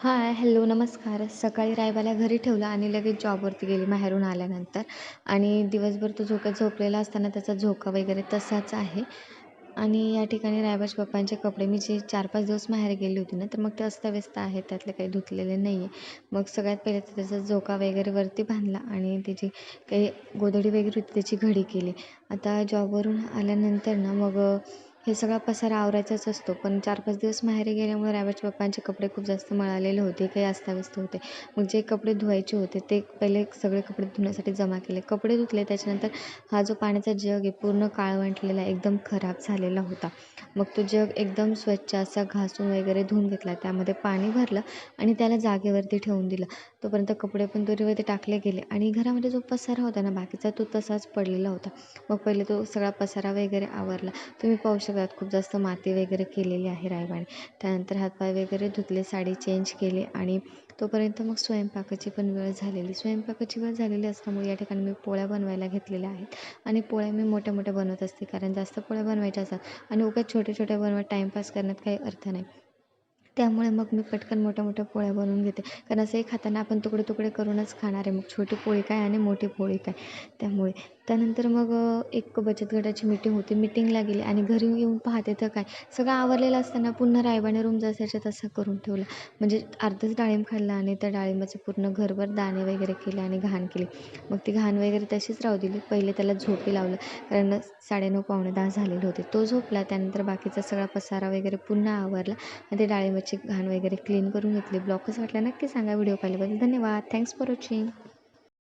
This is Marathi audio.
हाय हॅलो नमस्कार. सकाळी रायबाला घरी ठेवलं आणि लगेच जॉबवरती गेली माहेरून आल्यानंतर. आणि दिवसभर तो झोक्यात झोपलेला असताना त्याचा झोका वगैरे तसाच आहे. आणि या ठिकाणी रायबाच्या पप्पांचे कपडे मी जे चार पाच दिवस माहेर गेली होती ना तर मग ते अस्ताव्यस्त आहेत त्यातले काही धुतलेले नाही आहे मग सगळ्यात पहिले तर त्याचा झोका वगैरे वरती बांधला आणि त्याची काही गोधडी वगैरे होती त्याची घडी केली. आता जॉबवरून आल्यानंतर ना मग हे सगळा पसारा आवरायचाच असतो. पण चार पाच दिवस माहेरी गेल्यामुळे रायबाच्या पप्पांचे कपडे खूप जास्त मळालेले होते काही अस्ताव्यस्त होते. मग जे कपडे धुवायचे होते ते पहिले सगळे कपडे धुण्यासाठी जमा केले. कपडे धुतले त्याच्यानंतर हा जो पाण्याचा जग आहे पूर्ण काळवंटलेला एकदम खराब झालेला होता. मग तो जग एकदम स्वच्छ असा घासून वगैरे धुवून घेतला. त्यामध्ये पाणी भरलं आणि त्याला जागेवरती ठेवून दिलं. तोपर्यंत कपडे पण दोरीवरती टाकले गेले आणि घरामध्ये जो पसारा होता ना बाकीचा तो तसाच पडलेला होता. मग पहिले तो सगळा पसारा वगैरे आवरला. तुम्ही पाहू शकतात खूप जास्त माती वगैरे केलेली आहे रायबाने त्यानंतर हातपाय वगैरे धुतले साडी चेंज केली आणि तोपर्यंत मग स्वयंपाकाची पण वेळ झालेली. स्वयंपाकाची वेळ झालेली असल्यामुळे या ठिकाणी मी पोळ्या बनवायला घेतलेल्या आहेत आणि पोळ्या मी मोठ्या मोठ्या बनवत असते कारण जास्त पोळ्या बनवायच्या असतात आणि उगाच छोट्या छोट्या बनवत टाईमपास करण्यात काही अर्थ नाही. त्यामुळे मग मी पटकन मोठ्या मोठ्या पोळ्या बनवून घेते. कारण असंही खाताना आपण तुकडे तुकडे करूनच खाणार आहे. मग छोटी पोळी काय आणि मोठी पोळी काय? त्यामुळे. त्यानंतर मग एक बचत गटाची मीटिंग होती. मीटिंगला गेली आणि घरी येऊन पाहते तर काय? सगळं आवरलेलं असताना पुन्हा रायबाने रूम जसाच्या तसा करून ठेवला. म्हणजे अर्धच डाळिंब खाल्ला आणि त्या डाळिंबाचं पूर्ण घरभर दाणे वगैरे केले आणि घाण केली. मग ती घाण वगैरे तशीच राहू दिली. पहिले त्याला झोपी लावलं. कारण साडेनऊ पावणे दहा झालेले होते. तो झोपला. त्यानंतर बाकीचा सगळा पसारा वगैरे पुन्हा आवरला आणि ते डाळिंबाची घाण वगैरे क्लीन करून घेतली. ब्लॉकच कसं नक्की सांगा व्हिडिओ पाहिल्याबद्दल. धन्यवाद. Thanks for watching